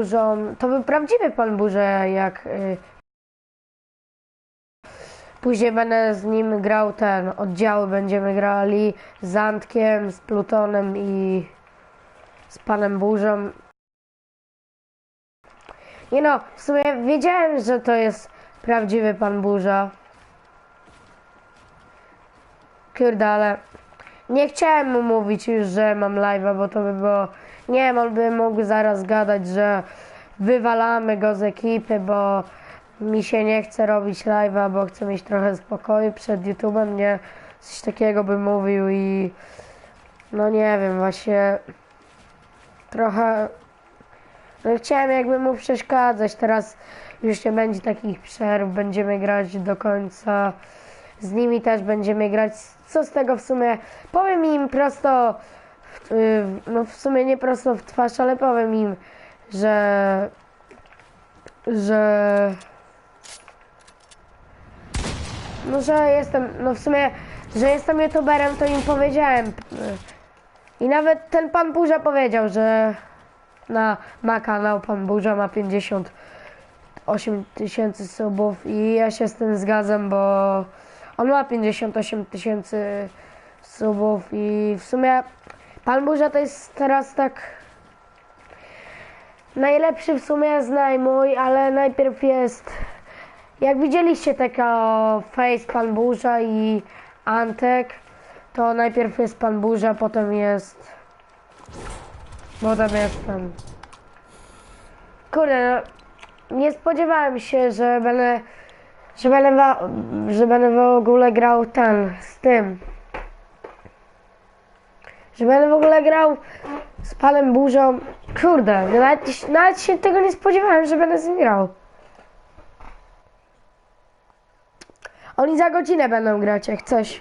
burzą. To był prawdziwy pan burze, jak. Y... Później będę z nim grał ten. Oddziały będziemy grali z Antkiem, z Plutonem i z panem burzą. Nie no, w sumie wiedziałem, że to jest prawdziwy pan burza. Kurde, ale nie chciałem mu mówić już, że mam live'a, bo to by było... Nie wiem, on by mógł zaraz gadać, że wywalamy go z ekipy, bo mi się nie chce robić live'a, bo chcę mieć trochę spokoju przed YouTube'em, nie? Coś takiego by mówił i... No nie wiem, właśnie... Trochę... No chciałem jakby mu przeszkadzać, teraz już nie będzie takich przerw, będziemy grać do końca. Z nimi też będziemy grać. Co z tego w sumie? Powiem im prosto, y, no w sumie nie prosto w twarz, ale powiem im, że, że, no że jestem, no w sumie, że jestem youtuberem, to im powiedziałem. I nawet ten pan Burza powiedział, że na ma kanał pan Burza ma 58 tysięcy subów i ja się z tym zgadzam, bo on ma 58 tysięcy subów i w sumie Pan Burza to jest teraz tak najlepszy w sumie znajmuj, ale najpierw jest jak widzieliście taka face Pan Burza i Antek, to najpierw jest Pan Burza, potem jest potem jest ten. Kurde no, nie spodziewałem się, że będę że będę, w ogóle grał ten, z tym. Że będę w ogóle grał z panem burzą. Kurde, nawet, nawet się tego nie spodziewałem, że będę z nim grał. Oni za godzinę będą grać, jak coś.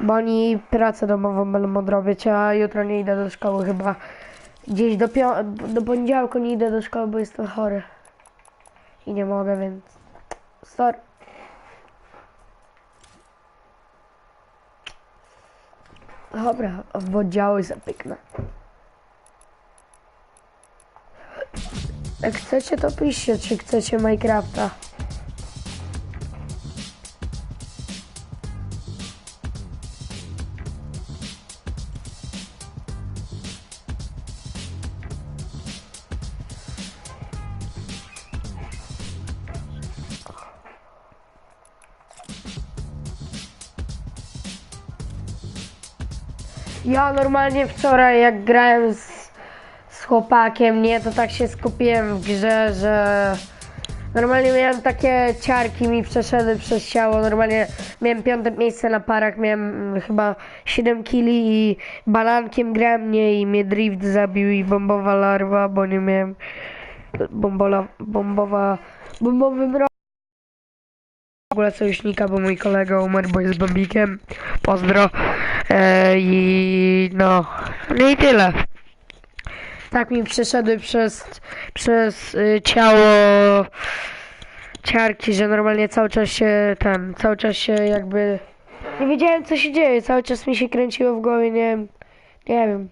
Bo oni pracę domową będą odrobić, a jutro nie idę do szkoły chyba. Gdzieś do, do poniedziałku nie idę do szkoły, bo jestem chory. I nie mogę, więc... Sorry. Dobra, w oddziały zapyknę. Jak chcecie, to piszcie, czy chcecie Minecrafta. Ja normalnie wczoraj jak grałem z, z chłopakiem, nie, to tak się skupiłem w grze, że normalnie miałem takie ciarki mi przeszedły przez ciało, normalnie miałem piąte miejsce na parach, miałem chyba 7 kili i balankiem grałem mnie i mnie drift zabił i bombowa larwa, bo nie miałem bombola, bombowa, bombowy mrok. Ogóle sojusznika, bo mój kolega umarł, bo jest bombikiem. Pozdro. E, I no, no i tyle. Tak mi przeszedły przez, przez y, ciało ciarki, że normalnie cały czas się ten, cały czas się jakby nie wiedziałem co się dzieje, cały czas mi się kręciło w głowie, nie wiem, nie wiem.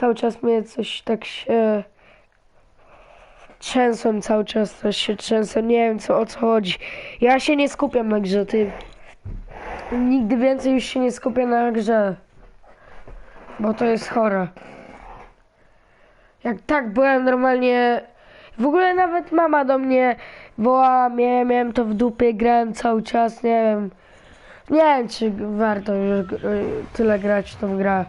Cały czas mnie coś tak się trzęsłem cały czas, coś się trzęsłem, nie wiem co o co chodzi. Ja się nie skupiam na grze, ty. Nigdy więcej już się nie skupię na grze. Bo to jest chore. Jak tak byłem normalnie. W ogóle nawet mama do mnie woła, miałem, miałem to w dupie, grałem cały czas, nie wiem. Nie wiem, czy warto już g- tyle grać w tą grę.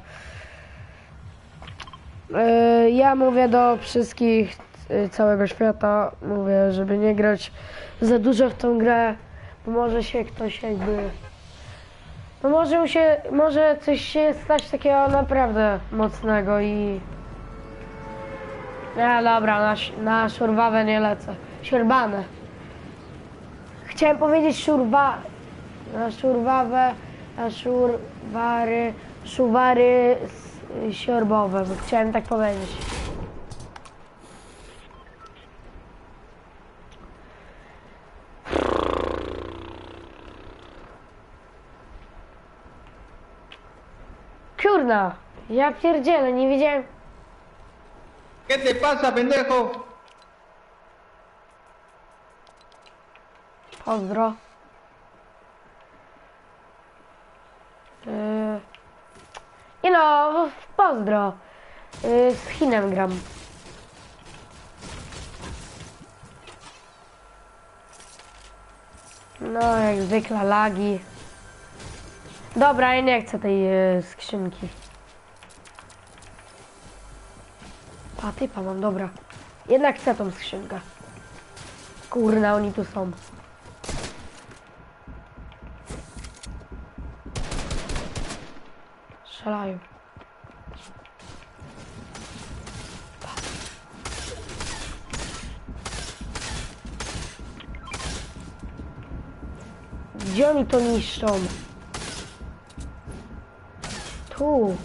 Yy, Ja mówię do wszystkich całego świata, mówię, żeby nie grać za dużo w tą grę, bo może się ktoś jakby no może mu się, może coś się stać takiego naprawdę mocnego i... Nie, dobra, na, na szurwawę nie lecę. Siurbanę. Chciałem powiedzieć szurwa... Na szurwawę, na szurwary, szuwary s- siorbowe, bo chciałem tak powiedzieć. Kurna, ja pierdzielę, nie wiedziałem... ¿Qué te pasa, pendejo? Pozdro. Yy... I no, pozdro. Yy, z Chinem gram. No, jak zwykle lagi. Dobra, ja nie chcę tej yy, skrzynki. Pa, typa mam, dobra. Jednak chcę tą skrzynkę. Kurna, oni tu są. Strzelają. Gdzie oni to niszczą? Tu.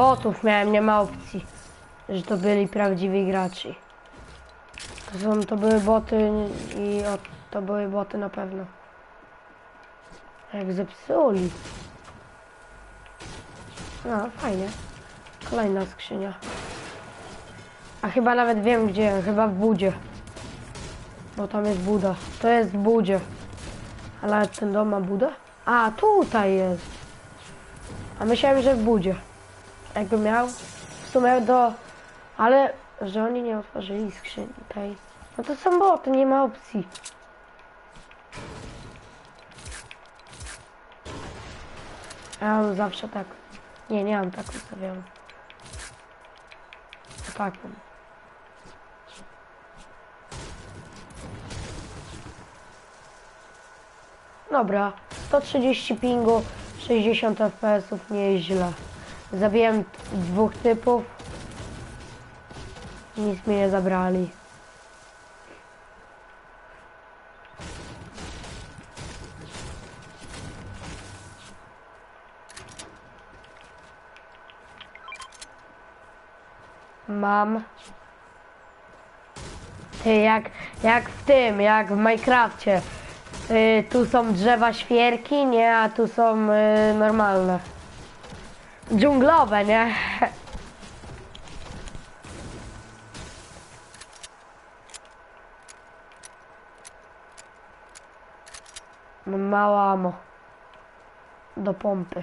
Botów miałem, nie ma opcji, że to byli prawdziwi gracze. To, są, to były boty i o, to były boty na pewno. Jak zepsuli. No, fajnie. Kolejna skrzynia. A chyba nawet wiem gdzie, chyba w budzie. Bo tam jest buda. To jest w budzie. Ale ten dom ma budę? A, tutaj jest. A myślałem, że w budzie. Jakby miał w sumie do... Ale, że oni nie otworzyli skrzyni tej. No to są boty, nie ma opcji. Ja mam zawsze tak. Nie, nie mam tak ustawioną. Tak mam. Dobra, 130 pingu, 60 fps-ów, nie jest źle. Zabiłem dwóch typów. Nic mi nie zabrali. Mam. Ty, jak, jak w tym, jak w Minecrafcie. Y, tu są drzewa świerki, nie, a tu są y, normalne. Dżunglowe, nie? Mam mało amo. Do pompy.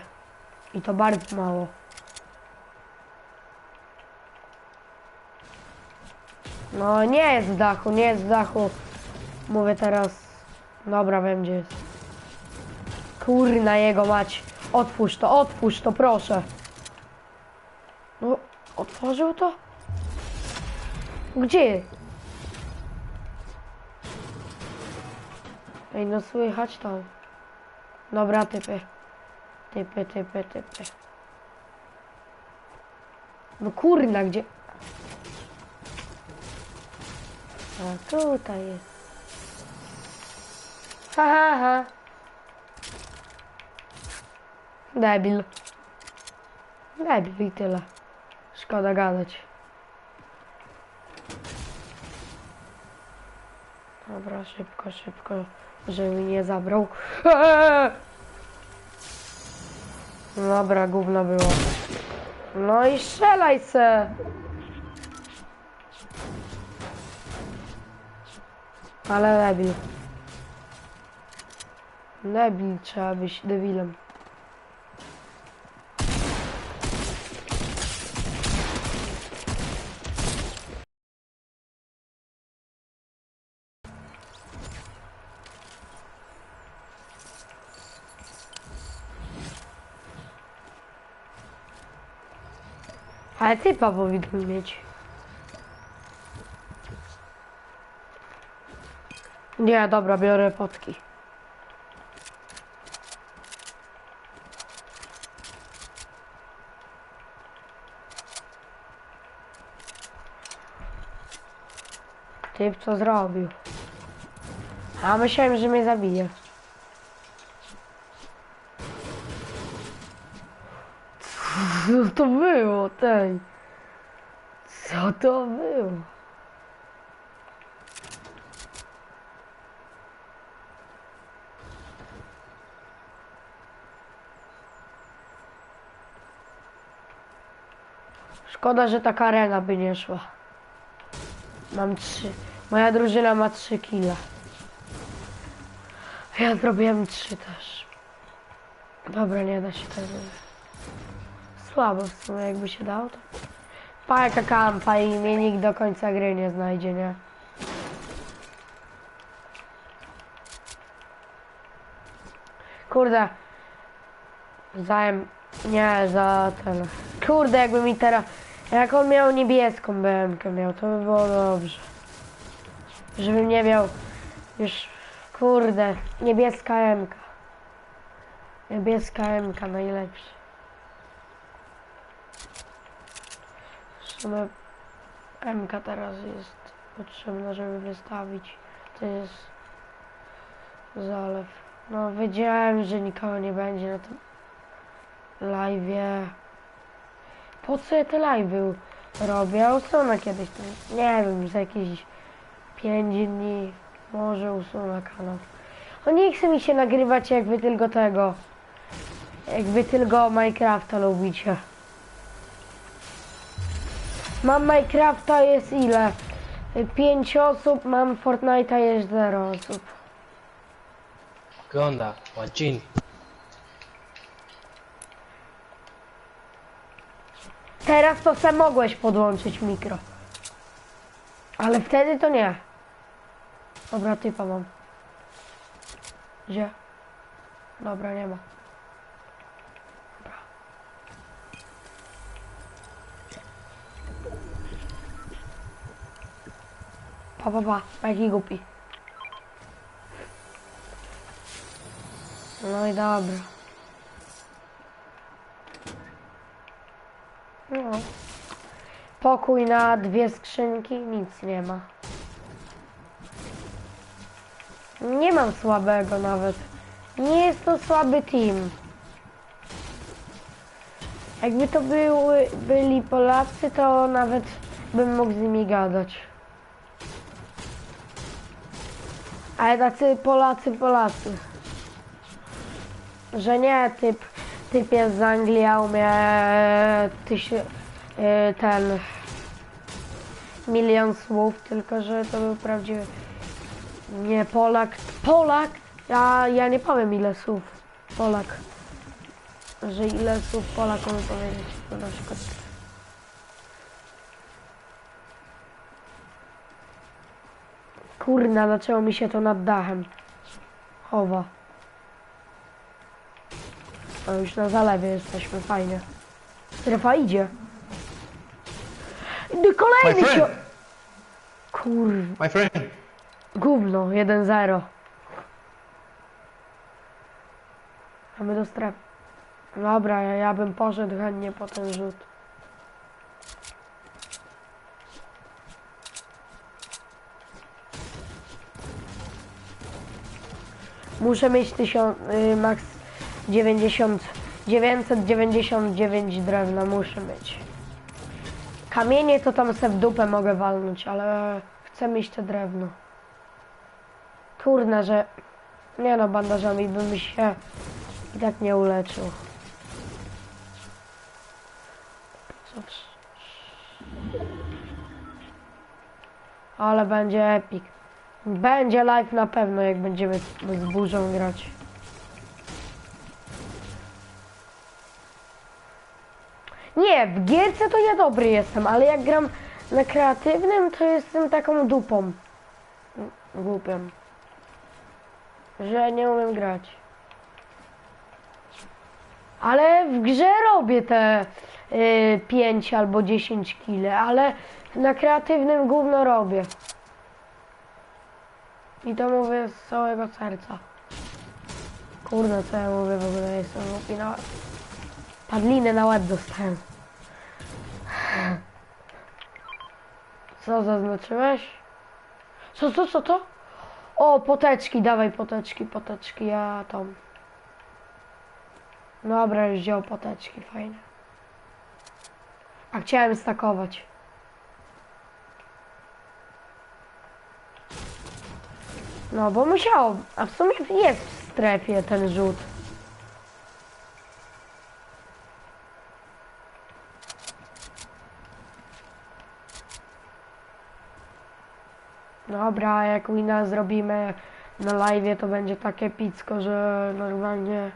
I to bardzo mało. No nie jest w dachu, nie jest w dachu. Mówię teraz. Dobra, wiem gdzie jest. Kurna jego mać. Otwórz to, otwórz to, proszę. No, otworzył to? Gdzie? Ej, no słychać to. Dobra, typy. Typy, typy, typy. No kurna, gdzie? A tutaj jest. Ha, ha, ha. Debil. Debil i tyle. Szkoda gadać. Dobra, szybko, szybko, żeby mi nie zabrał. Dobra, gówno było. No i strzelaj se. Ale debil. Debil, trzeba być debilem. Ale typa powinien mieć. Nie, dobra, biorę potki. Typ co zrobił? A myślałem, że mnie zabije. To było, tej? Co to było? Szkoda, że taka arena by nie szła. Mam trzy. Moja drużyna ma trzy kile. Ja zrobiłem trzy też. Dobra, nie da się tego. Słabo w sumie, jakby się dało to. Pa jaka kampa i mnie nikt do końca gry nie znajdzie, nie? Kurde. Zajem. Nie, za ten. Kurde, jakby mi teraz. Jak on miał niebieską BMK miał, to by było dobrze. Żebym nie miał już. Kurde, niebieska MK. Niebieska MK najlepsza. MK teraz jest potrzebna, żeby wystawić. To jest zalew. No wiedziałem, że nikogo nie będzie na tym live'ie. Po co ja te live'y robię? Usunę kiedyś to. Nie wiem, za jakieś 5 dni może usunę kanał. No nie chce mi się nagrywać jak wy tylko tego. Jak wy tylko Minecrafta lubicie. Mam Minecrafta jest ile? 5 osób, mam Fortnite'a jest 0 osób. Wygląda, łacin. Teraz to se mogłeś podłączyć mikro. Ale wtedy to nie. Dobra, typa mam. Gdzie? Dobra, nie ma. Pa, pa, pa. Jaki głupi. No i dobra. No. Pokój na dwie skrzynki, nic nie ma. Nie mam słabego nawet. Nie jest to słaby team. Jakby to były, byli Polacy, to nawet bym mógł z nimi gadać. Ale tacy Polacy, Polacy. Że nie typ, typ jest z Anglii, a umie tyś, y, ten milion słów, tylko że to był prawdziwy nie Polak, Polak, ja, ja nie powiem ile słów Polak, że ile słów Polak umie powiedzieć, na przykład Kurna, zaczęło mi się to nad dachem chowa. A już na zalewie jesteśmy, fajnie. Strefa idzie. No kolejny się... friend, Kur... my friend. Gówno, 1-0. A my do strefy. Dobra, ja, ja bym poszedł chętnie po ten rzut. Muszę mieć 1000, y, max 90, 999 drewna muszę mieć. Kamienie to tam se w dupę mogę walnąć, ale chcę mieć te drewno. Kurna, że... Nie no, bandażami bym się i tak nie uleczył. Ale będzie epic. Będzie live na pewno, jak będziemy z burzą grać. Nie, w gierce to ja dobry jestem, ale jak gram na kreatywnym, to jestem taką dupą. Głupią. Że nie umiem grać. Ale w grze robię te y, 5 albo 10 kile, ale na kreatywnym gówno robię. I to mówię z całego serca. Kurde, co ja mówię w ogóle, jestem głupi. Padlinę na łeb dostałem. Co zaznaczyłeś? Co, co, co to? O, poteczki, dawaj poteczki, poteczki, ja tam. Dobra, już wziął poteczki, fajne. A chciałem stakować. No, bo musiało. A w sumie jest w strefie ten rzut. Dobra, jak wina zrobimy na live, to będzie takie epicko, że normalnie...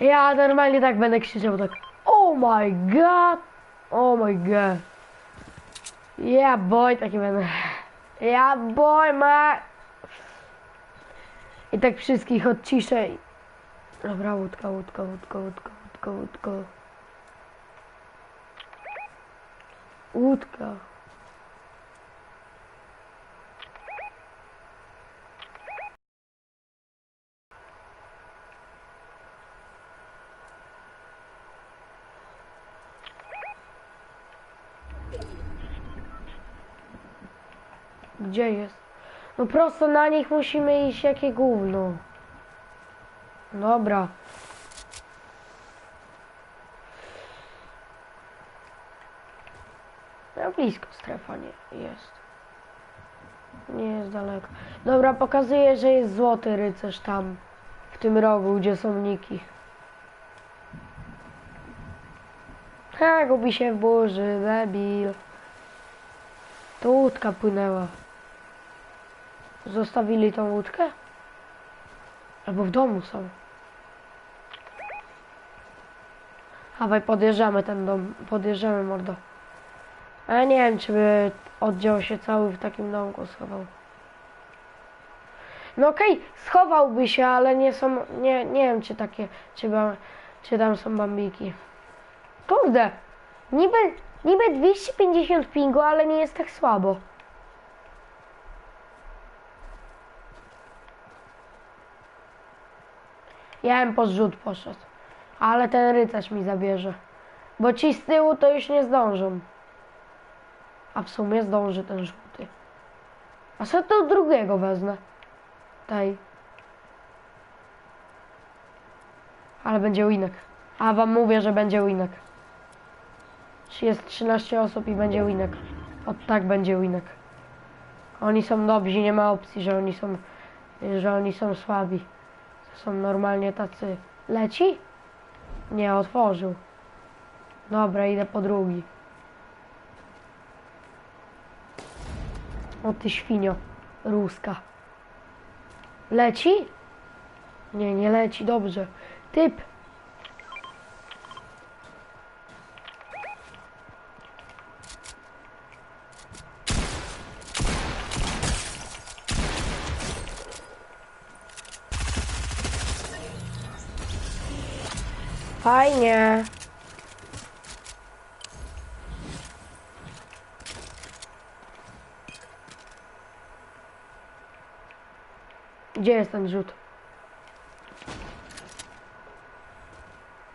Ja normalnie tak będę krzyczał tak Oh my god! Oh my god! Yeah boy, taki będę. Yeah boy, ma! I tak wszystkich odciszę. i- Dobra, łódka, łódka, łódka, łódka, łódka, łódka. Łódka. Gdzie jest? No prosto na nich musimy iść, jakie gówno. Dobra. No blisko strefa nie jest. Nie jest daleko. Dobra, pokazuję, że jest złoty rycerz tam. W tym rogu, gdzie są niki. Ha, gubi się w burzy, debil. To łódka płynęła. Zostawili tą łódkę? Albo w domu są. Dawaj, podjeżdżamy ten dom. Podjeżdżamy, mordo. A ja nie wiem, czy by oddział się cały w takim domku schował. No okej, schowałby się, ale nie są, nie, nie wiem, czy takie, czy, ba, czy tam są bambiki. Kurde, niby, niby 250 pingu, ale nie jest tak słabo. Ja bym po zrzut poszedł. Ale ten rycerz mi zabierze. Bo ci z tyłu to już nie zdążą. A w sumie zdąży ten żółty. A co to drugiego wezmę? Tej. Ale będzie winek. A wam mówię, że będzie winek. Jest 13 osób i będzie winek. O tak będzie winek. Oni są dobrzy, nie ma opcji, że oni są, że oni są słabi. Są normalnie tacy. Leci? Nie, otworzył. Dobra, idę po drugi. O ty świnio. Ruska. Leci? Nie, nie leci, dobrze. Typ. Fajnie. Gdzie jest ten rzut?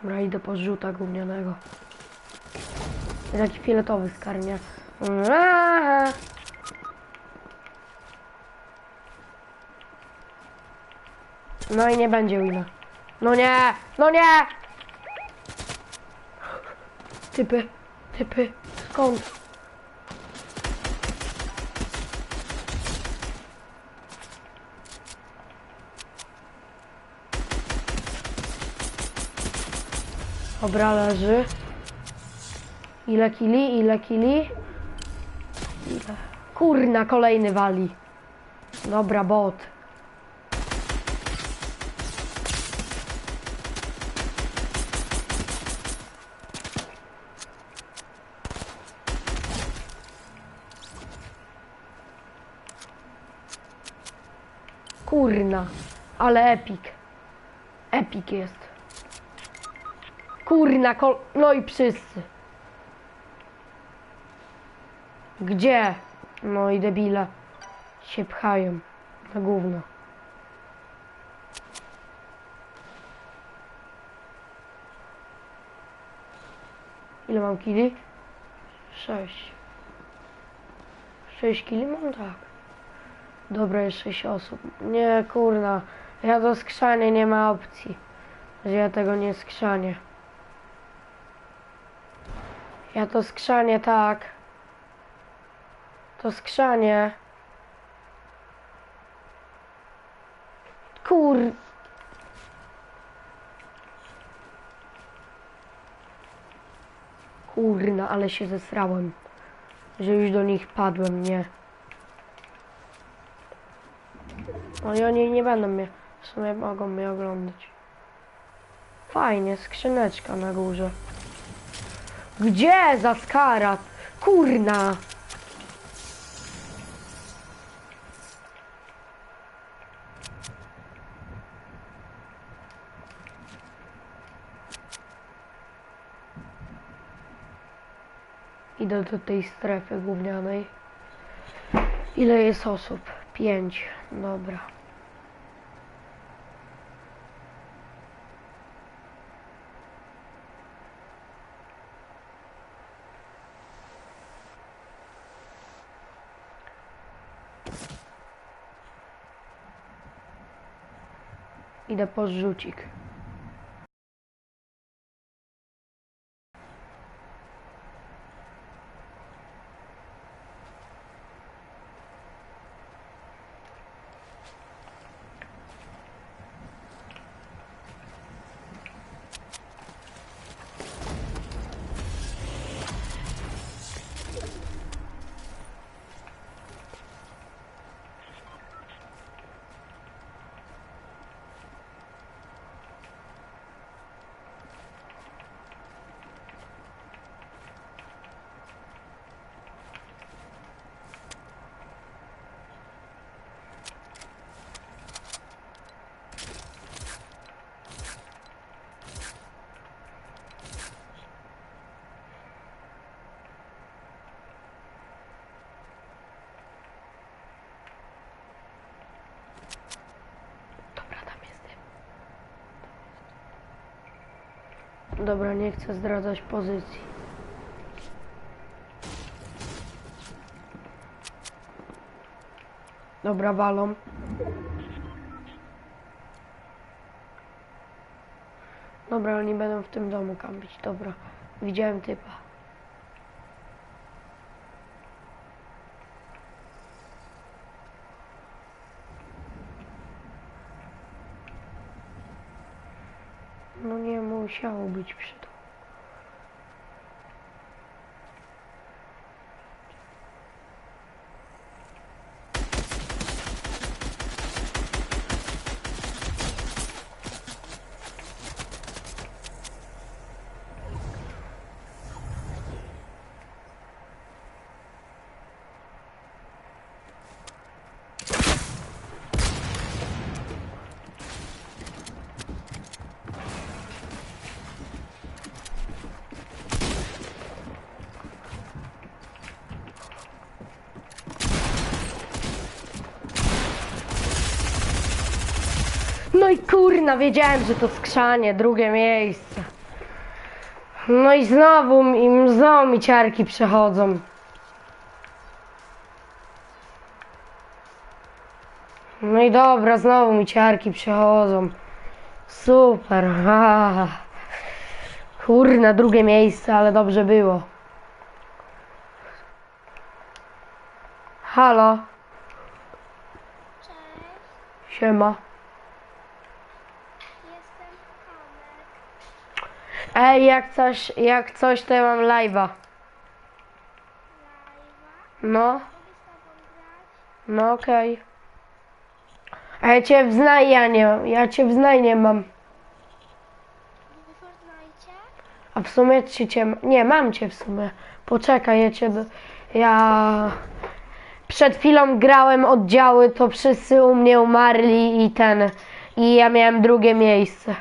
Dobra, idę po rzuta gównianego. Taki fioletowy skarnia. Aaaa! No i nie będzie wina. No nie! No nie! Typy, typy, skąd? Dobra, leży. Ile kili, ile kili? Ile? Kurna, kolejny wali. Dobra, bot. Kurna, ale epik. Epik jest. Kurna, kol... no i wszyscy. Gdzie? No i debile się pchają na gówno. Ile mam kili? Sześć. Sześć kili mam? Tak. Dobra, jest sześć osób. Nie, kurna. Ja do skrzania nie ma opcji. Że ja tego nie skrzanię. Ja to skrzanie tak. To skrzanie. Kur... Kurna, ale się zesrałem. Że już do nich padłem, nie. I oni nie będą mnie, w sumie mogą mnie oglądać. Fajnie, skrzyneczka na górze. Gdzie za skarat? Kurna! Idę do tej strefy gównianej. Ile jest osób? Pięć. Dobra. Idę po zrzucik. Dobra, tam jestem. Dobra, nie chcę zdradzać pozycji. Dobra, walą. Dobra, oni będą w tym domu kampić. Dobra, widziałem typa. No nie musiało być przy tym. No i kurna, wiedziałem, że to skrzanie, drugie miejsce. No i znowu mi, znowu mi ciarki przechodzą. No i dobra, znowu mi ciarki przechodzą. Super. Ah. Kurna, drugie miejsce, ale dobrze było. Halo, Cześć, siema. jestem Tomek. Ej, jak coś, jak coś, to ja mam live'a. No, no okej. A ja cię w znajnie, ja cię w znajnie mam. A w sumie czy cię, nie, mam cię w sumie. Poczekaj, ja cię, do- ja przed chwilą grałem oddziały, to wszyscy u mnie umarli i ten, i ja miałem drugie miejsce. Mhm.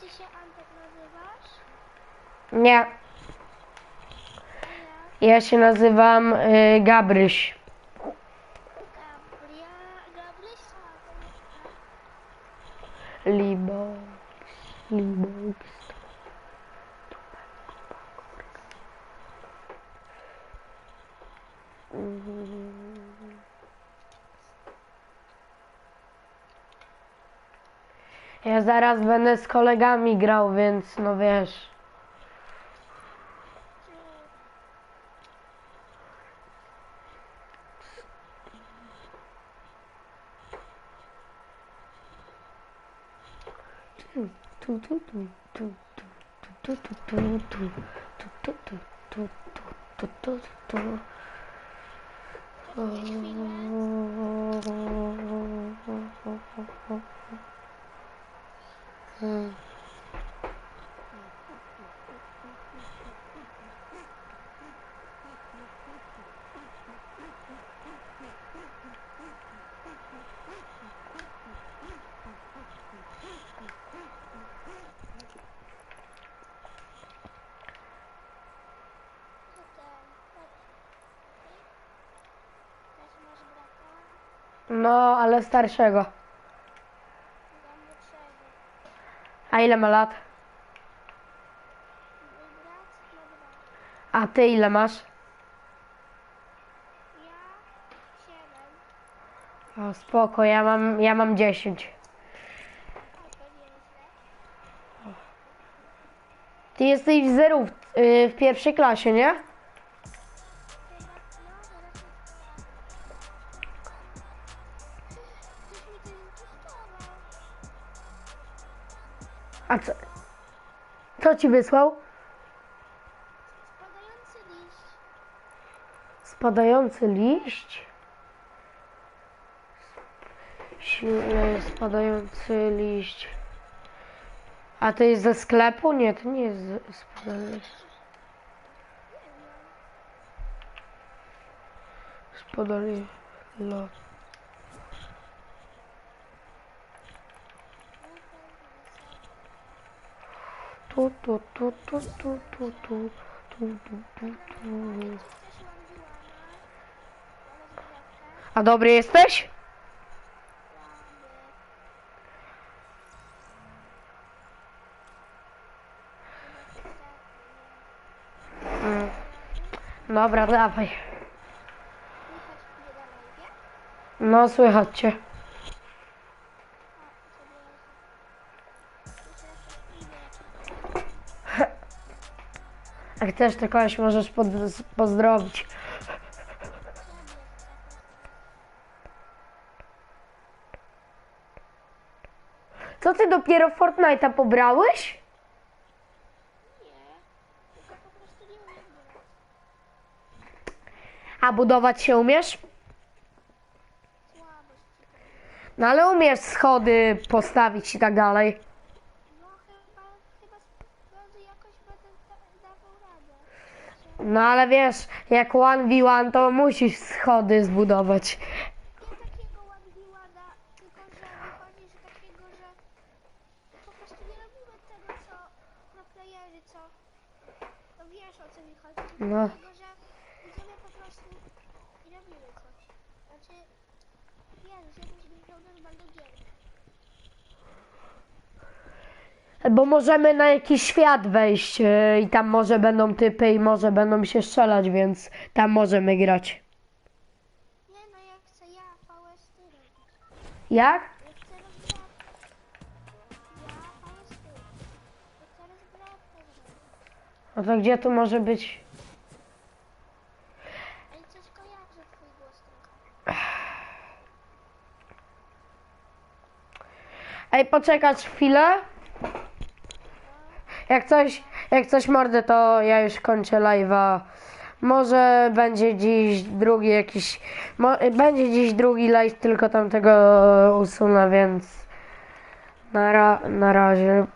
Ty się Antek nazywasz? Nie, Ja. się nazywam y, Gabryś. Libox, Libox. Ja zaraz będę z kolegami grał, więc no wiesz. Hmm. No, ale starszego. A ile ma lat? A ty ile masz? O, spoko, ja mam, ja mam 10. A to nieźle. Ty jesteś w zerów, y, w pierwszej klasie, nie? Co ci wysłał? Spadający liść. Spadający liść? Spadający liść. A to jest ze sklepu? Nie, to nie jest ze- spadający. Spadali lot. Tu, tu, tu, tu, tu, tu, tu, tu, tu, tu, tu. A dobry jesteś? Mm. Dobra, dawaj. No, słychać cię. Jak chcesz, to kogoś możesz pod, pozdrowić. Co ty dopiero Fortnite'a pobrałeś? A budować się umiesz? No ale umiesz schody postawić i tak dalej. No chyba, chyba będę jakoś będę da- dawał radę. No ale wiesz, jak 1v1 to musisz schody zbudować. Nie takiego tylko że takiego, że po prostu nie robimy tego, co proplayerzy, co... No wiesz o co mi chodzi. Tylko No. Takiego, że idziemy po prostu i robimy coś. Znaczy, wiesz, jakbyś grał normalną gierkę. Bo możemy na jakiś świat wejść yy, i tam może będą typy i może będą się strzelać, więc tam możemy grać. Nie no, ja chcę ja VS robić. Jak? Ja chcę rozgrywkę. Ja VS rozgrywkę zrobić. No to gdzie tu może być? Ej, coś kojarzy twój głos trochę. Ej, poczekać chwilę. Jak coś, jak coś mordę, to ja już kończę live'a. Może będzie dziś drugi jakiś, mo, będzie dziś drugi live, tylko tamtego usunę, więc na, ra, na razie.